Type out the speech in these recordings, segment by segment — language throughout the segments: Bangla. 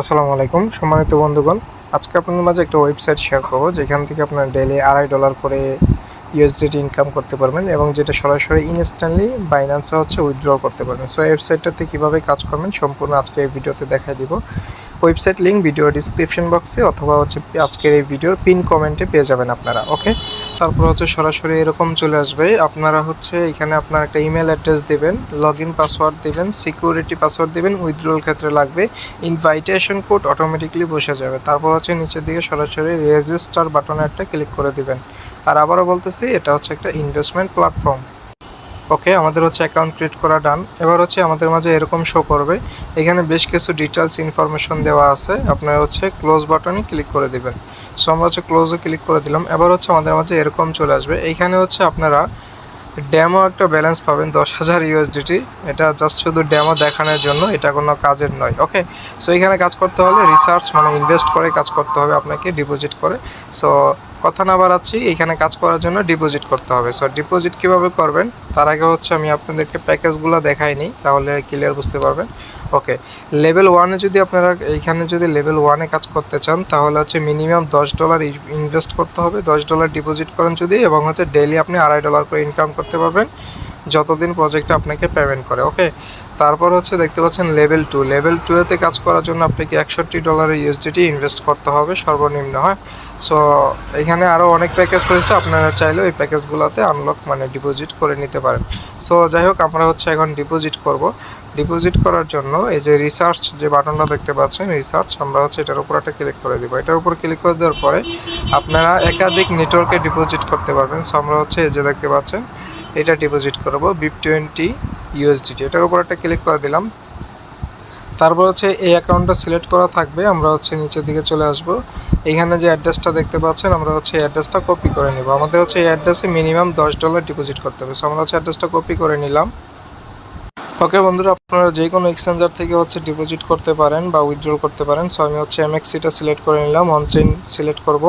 আসসালামু আলাইকুম, সম্মানিত বন্ধুগণ। আজকে আপনাদের মাঝে একটা ওয়েবসাইট শেয়ার করব, যেখান থেকে আপনার ডেইলি আড়াই ডলার করে ইউএসডিটি ইনকাম করতে পারবেন এবং যেটা সরাসরি ইনস্ট্যান্টলি বাইন্যান্সে হচ্ছে উইথড্র করতে পারবেন। সো ওয়েবসাইটটাতে কীভাবে কাজ করবেন, সম্পূর্ণ আজকে এই ভিডিওতে দেখাই দিব। ওয়েবসাইট লিঙ্ক ভিডিও ডিসক্রিপশন বক্সে অথবা হচ্ছে আজকের এই ভিডিওর পিন কমেন্টে পেয়ে যাবেন আপনারা ওকে তারপর হচ্ছে সরাসরি এরকম চলে আসবে, আপনারা হচ্ছে এখানে আপনার একটা ইমেল অ্যাড্রেস দেবেন লগ ইন পাসওয়ার্ড দেবেন সিকিউরিটি পাসওয়ার্ড দেবেন উইথড্রল ক্ষেত্রে লাগবে ইনভাইটেশন কোড অটোমেটিকলি বসে যাবে, তারপর হচ্ছে নিচের দিকে সরাসরি রেজিস্টার বাটনে একটা ক্লিক করে দিবেন। আর আবারও বলতেছি, এটা হচ্ছে একটা ইনভেস্টমেন্ট প্ল্যাটফর্ম ওকে, আমাদের হচ্ছে অ্যাকাউন্ট ক্রিয়েট করা ডান এবার হচ্ছে আমাদের মাঝে এরকম শো করবে। এখানে বেশ কিছু ডিটেলস ইনফরমেশন দেওয়া আছে। আপনারা হচ্ছে ক্লোজ বাটনে ক্লিক করে দেবেন। সো আমরা হচ্ছে ক্লোজে ক্লিক করে দিলাম। এবার হচ্ছে আমাদের মাঝে এরকম চলে আসবে। এইখানে হচ্ছে আপনারা ড্যামো একটা ব্যালেন্স পাবেন, দশ হাজার ইউএসডিটি এটা জাস্ট শুধু ড্যামো দেখানোর জন্য, এটা কোনো কাজের নয় ওকে সো এখানে কাজ করতে হলে রিসার্চ মানে ইনভেস্ট করে কাজ করতে হবে আপনাকে ডিপোজিট করে। সো কথা না বাড়াচ্ছি, এখানে কাজ করার জন্য ডিপোজিট করতে হবে। সো ডিপোজিট কীভাবে করবেন? তার আগে হচ্ছে আমি আপনাদেরকে প্যাকেজগুলো দেখাইনি, তাহলে ক্লিয়ার বুঝতে পারবেন। ওকে লেভেল ওয়ানে যদি আপনারা এইখানে যদি লেভেল ওয়ানে কাজ করতে চান, তাহলে হচ্ছে মিনিমাম দশ ডলার ইনভেস্ট করতে হবে। দশ ডলার ডিপোজিট করেন যদি, এবং হচ্ছে ডেইলি আপনি আড়াই ডলার করে ইনকাম করতে পারবেন, যতদিন প্রজেক্টটা আপনাকে পেমেন্ট করে। ওকে তারপর হচ্ছে দেখতে পাচ্ছেন লেভেল টু লেভেল টুয়েতে কাজ করার জন্য আপনাকে একষট্টি ডলারের ইউএসডিটি ইনভেস্ট করতে হবে, সর্বনিম্ন, হয়? সো এখানে আরও অনেক প্যাকেজ রয়েছে, আপনারা চাইলে ওই প্যাকেজগুলোতে আনলক মানে ডিপোজিট করে নিতে পারেন। সো যাই হোক, আমরা হচ্ছে এখন ডিপোজিট করব। ডিপোজিট করার জন্য এই যে রিসার্চ যে বাটনটা দেখতে পাচ্ছেন রিসার্চ আমরা হচ্ছে এটার উপর একটা ক্লিক করে দিব। এটার উপর ক্লিক করে দেওয়ার পরে আপনারা একাধিক নেটওয়ার্কে ডিপোজিট করতে পারবেন। সো আমরা হচ্ছে এই যে দেখতে পাচ্ছেন, এটা ডিপোজিট করব। বিপ টোয়েন্টি ইউএসডিটি এটার উপর একটা ক্লিক করে দিলাম। তারপর হচ্ছে এই অ্যাকাউন্টটা সিলেক্ট করা থাকবে, আমরা হচ্ছে নিচের দিকে চলে আসব। এখানে যে অ্যাড্রেসটা দেখতে পাচ্ছেন, আমরা হচ্ছে এই অ্যাড্রেসটা কপি করে নেব। আমাদের হচ্ছে এই অ্যাড্রেসে মিনিমাম দশ ডলার ডিপোজিট করতে হবে। সো আমরা হচ্ছে অ্যাড্রেসটা কপি করে নিলাম। ওকে বন্ধুরা, আপনারা যে কোনো এক্সচেঞ্জার থেকে হচ্ছে ডিপোজিট করতে পারেন বা উইথড্রল করতে পারেন। সো আমি হচ্ছে এমএক্সিটা সিলেক্ট করে নিলাম অনচেন সিলেক্ট করব।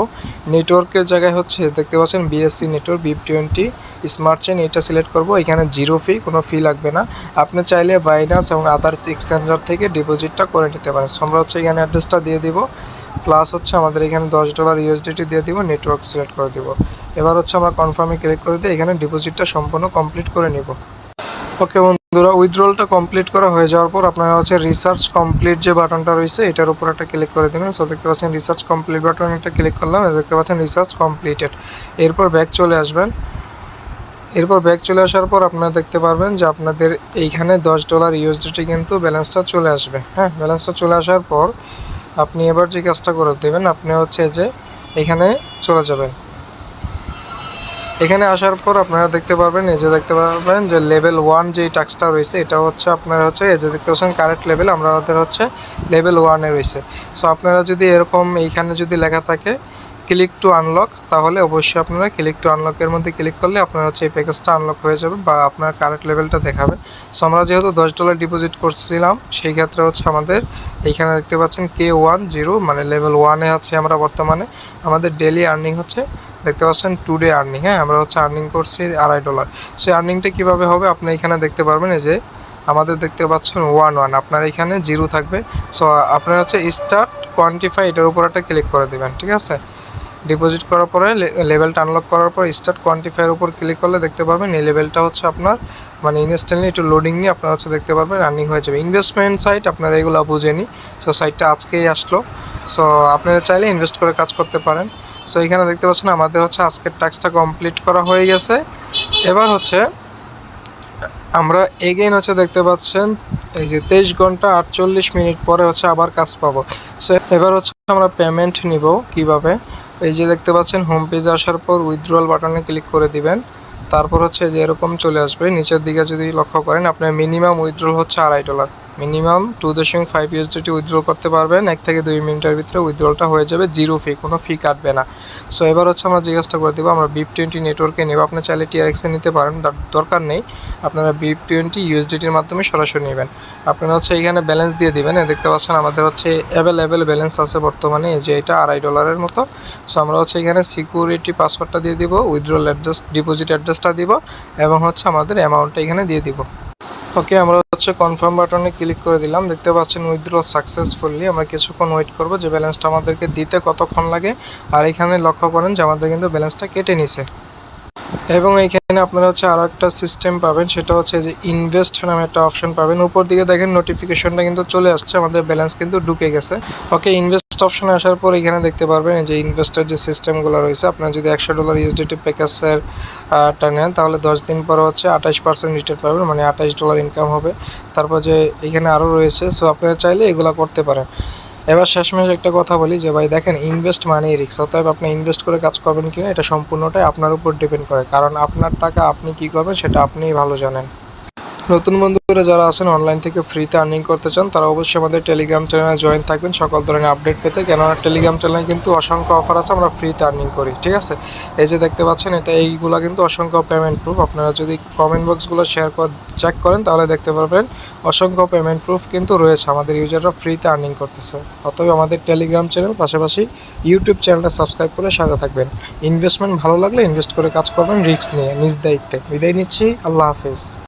নেটওয়ার্কের জায়গায় হচ্ছে দেখতে পাচ্ছেন BSC network BEP twenty smart chain এটা সিলেক্ট করব। এখানে জিরো ফি কোনো ফি লাগবে না। আপনি চাইলে বাইনান্স এবং আদার এক্সচেঞ্জার থেকে ডিপোজিটটা করে নিতে পারেন। সো আমরা হচ্ছে এখানে অ্যাড্রেসটা দিয়ে দিব। প্লাস হচ্ছে আমাদের এখানে দশ ডলার ইউএসডিটি দিয়ে দিব নেটওয়ার্ক সিলেক্ট করে দিব। এবার হচ্ছে আমরা কনফার্মে ক্লিক করে দিয়ে এখানে ডিপোজিটটা সম্পূর্ণ কমপ্লিট করে নিব। ওকে বন্ধুরা উইথড্রলটা কমপ্লিট করা হয়ে যাওয়ার পর আপনারা হচ্ছে রিসার্চ কমপ্লিট যে বাটনটা রয়েছে, এটার উপর একটা ক্লিক করে দেবেন। সো দেখতে পাচ্ছেন রিসার্চ কমপ্লিট বাটন একটা ক্লিক করলাম দেখতে পাচ্ছেন রিসার্চ কমপ্লিটেড এরপর ব্যাক চলে আসবেন। এরপর ব্যাক চলে আসার পর আপনারা দেখতে পারবেন যে আপনাদের এইখানে দশ ডলার ইউএসডিটি কিন্তু ব্যালেন্সটা চলে আসবে। হ্যাঁ ব্যালেন্সটা চলে আসার পর আপনি এবার যে কাজটা করে দেবেন, আপনি হচ্ছে যে এখানে চলে যাবেন। এখানে আসার পর আপনারা দেখতে পারবেন, এই যে দেখতে পাবেন যে লেভেল ওয়ান যে টাক্সটা রয়েছে, এটা হচ্ছে আপনারা হচ্ছে, এই যে দেখতে পাচ্ছেন কারেক্ট লেভেল আমরা ওদের হচ্ছে লেভেল ওয়ানে রয়েছে। সো আপনারা যদি এরকম এইখানে যদি লেখা থাকে ক্লিক টু আনলক তাহলে অবশ্যই আপনারা ক্লিক টু আনলকের মধ্যে ক্লিক করলে আপনার হচ্ছে এই প্যাকেজটা আনলক হয়ে যাবে বা আপনার কারেক্ট লেভেলটা দেখাবে। সো আমরা যেহেতু দশ ডলার ডিপোজিট করছিলাম, সেই ক্ষেত্রে হচ্ছে আমাদের এইখানে দেখতে পাচ্ছেন কে ওয়ান জিরো মানে লেভেল ওয়ানে আছে আমরা বর্তমানে। আমাদের ডেলি আর্নিং হচ্ছে, দেখতে পাচ্ছেন টুডে আর্নিং হ্যাঁ আমরা হচ্ছে আর্নিং করছি আড়াই ডলার সেই আর্নিংটা কীভাবে হবে? আপনি এখানে দেখতে পারবেন এই যে আমাদের দেখতে পাচ্ছেন ওয়ান ওয়ান আপনার এখানে জিরো থাকবে। সো আপনার হচ্ছে স্টার্ট কোয়ান্টিফাই এটার উপর একটা ক্লিক করে দেবেন, ঠিক আছে? ডিপোজিট করার পরে লেভেলটা আনলক করার পর স্টার্ট কোয়ান্টিফাইয়ের উপর ক্লিক করলে দেখতে পারবেন এই লেভেলটা হচ্ছে আপনার মানে ইনস্ট্যান্টলি একটু লোডিং নিয়ে আপনার হচ্ছে দেখতে পারবেন রানিং হয়ে যাবে। ইনভেস্টমেন্ট সাইট আপনারা এগুলো বুঝেনি সো সাইটটা আজকেই আসলো। সো আপনারা চাইলে ইনভেস্ট করে কাজ করতে পারেন। সো এখানে দেখতে পাচ্ছেন আমাদের হচ্ছে আজকের টাস্কটা কমপ্লিট করা হয়ে গেছে। এবার হচ্ছে আমরা এগেইন হচ্ছে দেখতে পাচ্ছেন, এই যে তেইশ ঘণ্টা আটচল্লিশ মিনিট পরে হচ্ছে আবার কাজ পাবো। সো এবার হচ্ছে আমরা পেমেন্ট নিব কীভাবে? এই যে দেখতে পাচ্ছেন হোম পেজে আসার পর উইথড্রল বাটনে ক্লিক করে দিবেন। তারপর হচ্ছে যে এরকম চলে আসবে। নিচের দিকে যদি লক্ষ্য করেন, আপনার মিনিমাম উইথড্রল হচ্ছে আড়াই ডলার মিনিমাম টু দশমিক ফাইভ ইউএসডিটি উইথড্রল করতে পারবেন। এক থেকে দুই মিনিটের ভিতরে উইথড্রলটা হয়ে যাবে জিরো ফি কোনো ফি কাটবে না। সো এবার হচ্ছে আমরা জিজ্ঞাসা করে দেবো, আমরা বিপ টোয়েন্টি নেটওয়ার্কে নেব। আপনি চাইলে টিআরএক্সে নিতে পারেন দরকার নেই। আপনারা বিপ টোয়েন্টি ইউএসডিটির মাধ্যমে সরাসরি নেবেন। আপনারা হচ্ছে এখানে ব্যালেন্স দিয়ে দিবেন। দেখতে পাচ্ছেন আমাদের হচ্ছে অ্যাভেলেবেল ব্যালেন্স আছে বর্তমানে, এই যে এটা আড়াই ডলারের মতো। সো আমরা হচ্ছে এখানে সিকিউরিটি পাসওয়ার্ডটা দিয়ে দিব উইথড্রল অ্যাড্রেস ডিপোজিট অ্যাড্রেসটা দিব এবং হচ্ছে আমাদের অ্যামাউন্টটা এখানে দিয়ে দিব। ওকে আমরা হচ্ছে কনফার্ম বাটনে ক্লিক করে দিলাম। দেখতে পাচ্ছেন উইথড্র সাকসেসফুলি আমরা কিছুক্ষণ ওয়েট করব যে ব্যালেন্সটা আমাদেরকে দিতে কতক্ষণ লাগে। আর এখানে লক্ষ্য করেন যে আমাদের কিন্তু ব্যালেন্সটা কেটে নিছে। এবং এখানে আপনারা হচ্ছে আরও একটা সিস্টেম পাবেন। সেটা হচ্ছে যে ইনভেস্ট নামে একটা অপশন পাবেন। উপর দিকে দেখেন নোটিফিকেশনটা কিন্তু চলে আসছে। আমাদের ব্যালেন্স কিন্তু ঢুকে গেছে। ওকে ইনভেস্ট অপশনে আসার পর এখানে দেখতে পারবেন যে ইনভেস্টের যে সিস্টেমগুলো রয়েছে, আপনার যদি একশো ডলার ইউএসডিটি প্যাকেজের টা নেন, তাহলে দশ দিন পরে হচ্ছে আঠাশ পার্সেন্ট রিটার্ন পাবেন মানে আঠাশ ডলার ইনকাম হবে। তারপর যে এখানে আরও রয়েছে সো আপনারা চাইলে এগুলো করতে পারেন। এবার শেষমেশ একটা কথা বলি যে, ভাই দেখেন ইনভেস্ট মানে রিক্স অতএব আপনি ইনভেস্ট করে কাজ করবেন কিনা, এটা সম্পূর্ণটাই আপনার উপর ডিপেন্ড করে। কারণ আপনার টাকা আপনি কি করবেন, সেটা আপনিই ভালো জানেন। নতুন বন্ধুরা যারা আছেন অনলাইন থেকে ফ্রিতে আর্নিং করতে চান, তারা অবশ্যই আমাদের টেলিগ্রাম চ্যানেলে জয়েন থাকবেন। সকল ধরনের আপডেট পেতে কেননা টেলিগ্রাম চ্যানেলে কিন্তু অসংখ্য অফার আছে, আমরা ফ্রিতে আর্নিং করি, ঠিক আছে? এই যে দেখতে পাচ্ছেন, এটা এইগুলো কিন্তু অসংখ্য পেমেন্ট প্রুফ আপনারা যদি কমেন্ট বক্সগুলো শেয়ার কর চেক করেন, তাহলে দেখতে পারবেন অসংখ্য পেমেন্ট প্রুফ কিন্তু রয়েছে আমাদের ইউজাররা ফ্রিতে আর্নিং করতেছে। অতএব আমাদের টেলিগ্রাম চ্যানেল পাশাপাশি ইউটিউব চ্যানেলটা সাবস্ক্রাইব করে সাথে থাকবেন। ইনভেস্টমেন্ট ভালো লাগলে ইনভেস্ট করে কাজ করবেন রিস্ক নিয়ে, নিজ দায়িত্বে। বিদায় নিচ্ছি, আল্লাহ হাফিজ।